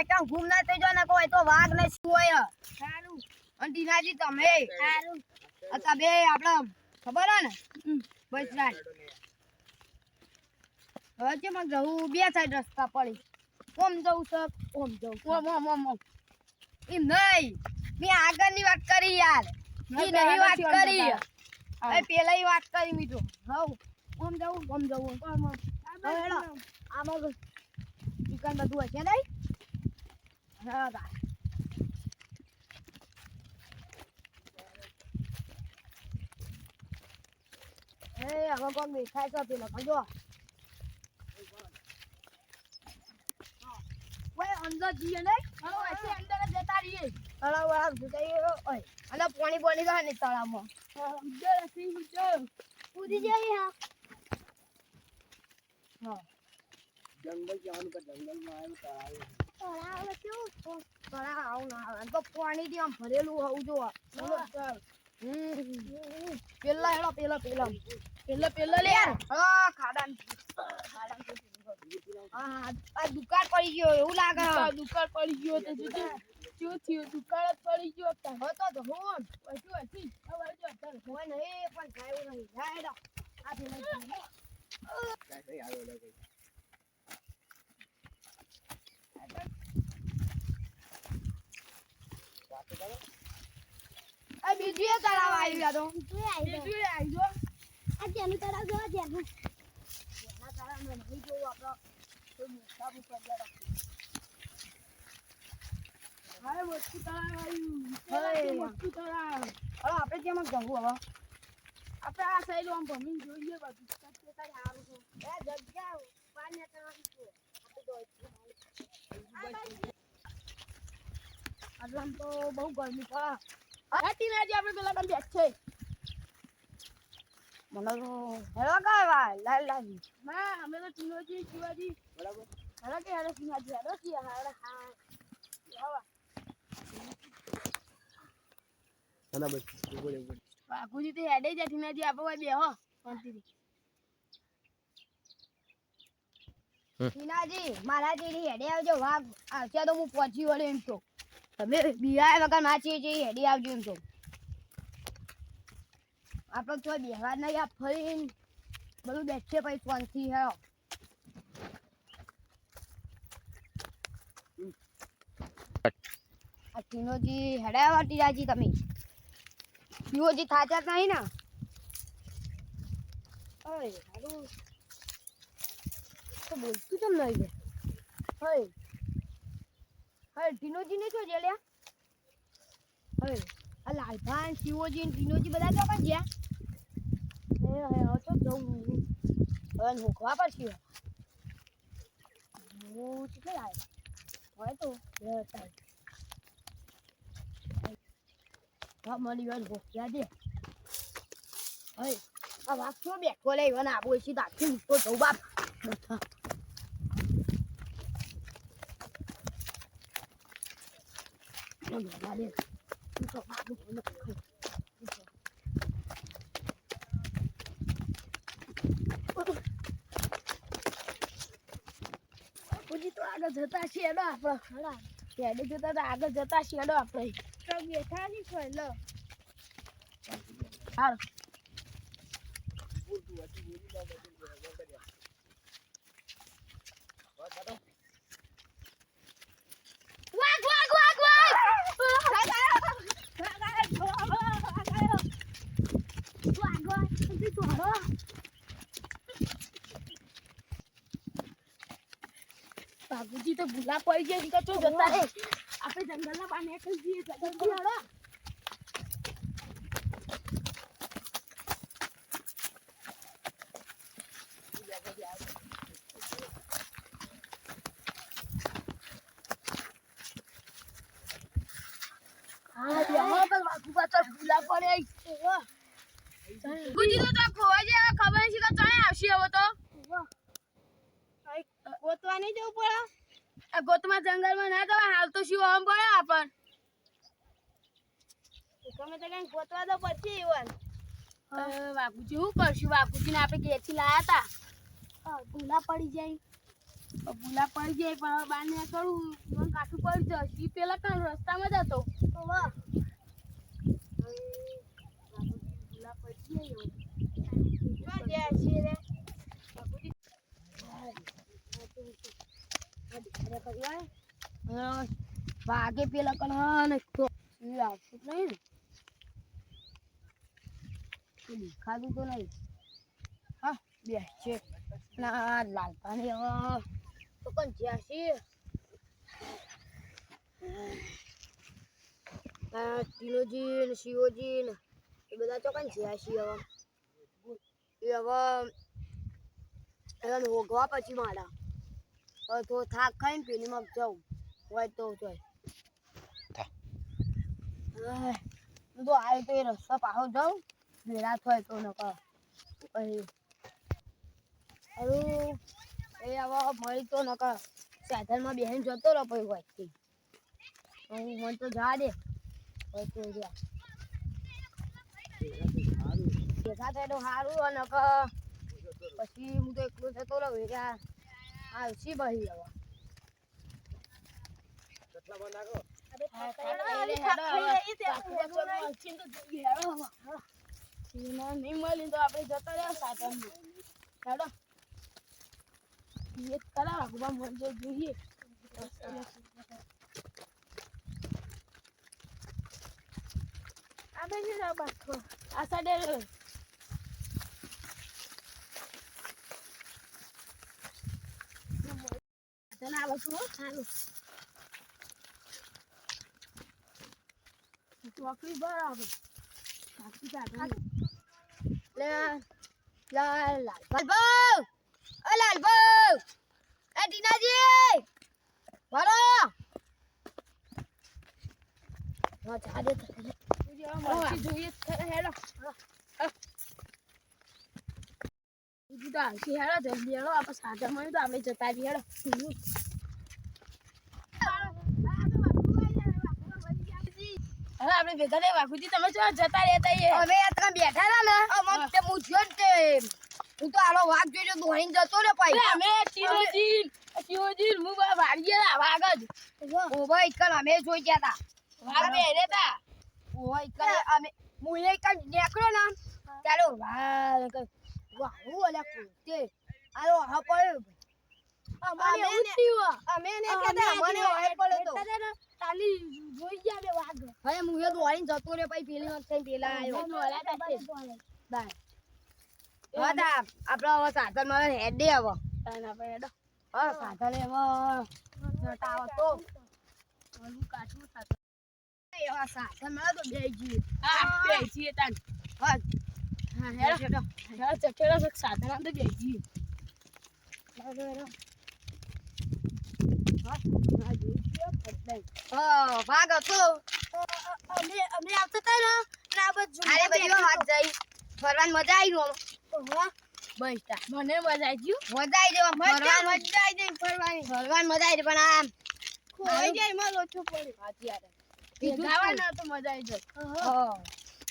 વાયકા ઘૂમ ના થઈ જાય ને કોઈ તો વાઘ ને શું હોય? સારું. અને તમે. સારું. અચ્છા બે આપડે ખબર હે ને? બસ રાત હવે છે મને જવું? બે સાઈડ રસ્તા પડી. ઓમ જવું છે ઓમ જવું ઓમ ઓમ ઓમ ઓમ. એમ નહીં. મેં આગળની વાત કરી યાર. મેં નહીં વાત કરી. એ પેલા વાત કરી મીઠું. હવ. ઓમ જવું ઓમ જવું. ઓમ ઓમ. આમાં ચિકન બધું હશે નહીં? હા તાર. એ હવે કોક દેખાય છે પેલો કજો ઓય અંદર જઈએ નહીં હવે અહીંથી અંદર જ જતા રહીએ તળાવ વાળા જઈએ ઓય અને પાણી પાણી તો ને તળાવમાં અંદર હસી ઉડો કૂદી જઈએ હા હા તળાવ કેવું તળાવ આવું ના તો પાણી આમ ભરેલું હોવું જો પેલા હેડો પેલા પેલા પેલા પેલા લે હા ખાડાન આ દુકાન પડી ગયો એવું લાગે દુકાળ દુકાળ પડી ગયો તો જોજે શું થયું દુકાળ જ પડી ગયો હતો તો હું હજુ હોય ને પણ ખાયું નહીં આ પેલા જઈએ. આ બીજું એ તળાવ તો. બીજું આવી આ તળાવ જોવા જેનું. એના તળાવમાં નહીં જોવું આપણો. કોઈ મોટા મોટા જરા. હાય તળાવ આવ્યું. હાય. તળાવ? હવે આપણે કેમ જવું હવે? આપણે આ સાઈડ આમ ભમી જોઈએ બધું. એ જગ્યા પાણી આપણે આટલામાં તો બહુ ગરમી પડે હાટી નાજી આપણે પેલા કામ બેઠ છે. મને તો હેલો કાવા લાલ લાલ. ના અમે તો ટીનોજી શિવાજી. બરાબર. હેલો કે હેલો સિંહાજી હેલો કે હેલો હા. આવા. બાપુજી તો હેડે જ ટીનાજી આપો બેહો શાંતિથી. ટીનાજી મારા જેડી હેડે આવજો વાઘ આવશે તો હું પહોંચી વળે એમ તો. તમે બિહાર વગર માછી જે હેડી આવજો એમ તો. આપણે તો બેહવા નહીં, આ ફરી બધું બેઠે પછી હેરો આ ટીનોજી હેડે આવા તમે? ટીનોજી થાચા નહીં ને? અરે, હારું. તો બોલતું કેમ નહીં લે હય. હય ટીનોજી ને શું જેલ્યા હય. આ લાલભાન શિવોજી ને ટીનોજી બધા તો પણ ગયા હે હે હવે તો જવું. હવે મૂકવા પડશે. હું મળી ગયો ભોક્યા દે હવે આ વાઘ શું બેઠો લે અને આબો છે તાકી તો જવું બાપ. બાપુજી તો આગળ જતા છીએ હેડો આપણે ખરા હેડે જતા તો આગળ જતા છીએ હેડો આપણે તો બેઠા નહીં કોઈ લો હાલ વાઘ વાઘ વાઘ બાપુજી તો ભૂલા પડી ગયા છે તો જતા રે આપણે જંગલના પાણી એકલ જઈએ જલ્દી હેડો હા બેહો પણ બાપુ પાછળ ભૂલા પડે ગુજી તો ખોવા જે ખબર છે કે ચાય આવશે હવે તો. ગોતવા નહીં જવું પડે? આ ગોતમાં જંગલમાં ના જવાય હાલ તો શું આમ પડે આપણ. તો કઈ ગોતવા તો પછી ઈવન. બાપુજી શું કરશું? બાપુજી આપણે ઘેરથી લાયા હતા ભૂલા પડી જાય. ભૂલા પડી જાય પણ હવે બાર ને કરું કાઠું પડી જશે પેલા કાં રસ્તામાં જ હતો. વાગે પેલા કલહન આવતું નહીં ઈ તો નહીં. હા, બે છે. ના લાલપાની હવે. તો પણ જ્યાં છે. આ ટીનોજી ને શિવજી ને બધા ચોકન જ્યાં છે હવે? એ હવે એને હોગવા પછી મારા. હવે તો થાક ખાઈને પેલીમાં જાઉં. હોય તો જોઈ. હું તો આવી તો એ રસ્તો પાછો જાઉં. ભેળા થાય તો નકર. પછી અરું એ હવે મળી તો નકા સાધનમાં બેહીને જતો રહો પછી હોય હું મને તો જા દે. હોય તો જા. ભેગા સારું અને પછી હું તો એકલો થતો રહું ભેગા આવશી બહી હવે નહીં મળી તો આપણે જતા રહ્યા સાધન હેડો. કરાવો, જોઈએ. આ બાજુ ના બાજુ. આ સાઈડે તને આ બાજુ હો, સારું. ચોકડી બરાબર બાકી સાધન લે લાલ લાલ લાલભાઉ અ લાલભાઉ તો તો આપણે ભેગા થઈ વાઘુજી તમે જતા રહેતા છીએ હવે બેઠા ને તે હું તો આલો વાઘ જોઈજો દોડીને જતો રે અરે અમે ટીનોજી ટીનોજી હું વાડીએ વાઘ જ ઓ ભાઈ કલ અમે જોઈ ગયા હતા વાઘ બેરે તા ઓ ભાઈ કલ અમે મુએ કલ નીકળ્યો ને ચાલો વાહ કલ વાહુ હું અલ્યા કુતે આલો હા પડ્યો અમારે થયું અમે ને કહેતા મને હોય પડ્યો તો. તાલી જોઈ ગયા બે વાઘ. હવે મુએ દોડીને જતો રે પછી પેલી વખતે પેલા આવ્યો. બાય. હા તા આપડે હવે સાધન મળે હેડે હવે. તાના પર હેડો. હા સાધન હવે જટાવો તો કાચું સાધન એવા સાધન મળે તો બે જી હા બે છીએ તાન. હા. હા હેડો હેડો ચટેડો છે સાધન આમ તો બે છીએ હા ભાગ હતો અમે અમે આવતા હતા ને ના બધું અરે બધી હાથ જઈ. ફરવાની મજા આવી નો બસતા મને મજા આવી ગયું મજા આવી જવા ફરવાની. મજા આવી જઈ ફરવાની. ફરવાની મજા આવી પણ આમ ખોઈ જાય મળો લોચો પડે હાથી આરે કીધું ગાવાના તો મજા આવી જાય.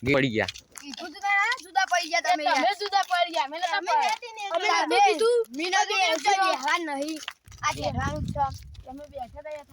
પડી ગયા. કીધું તું તારા જુદા પડી ગયા તમે તમે જુદા પડી ગયા. મેં તમે પડ્યા. અમે અમે કીધું મીનો બી એમ તો બેહવા નહીં. આ બેહવાનું જ છે. તમે બેઠા હતા યાર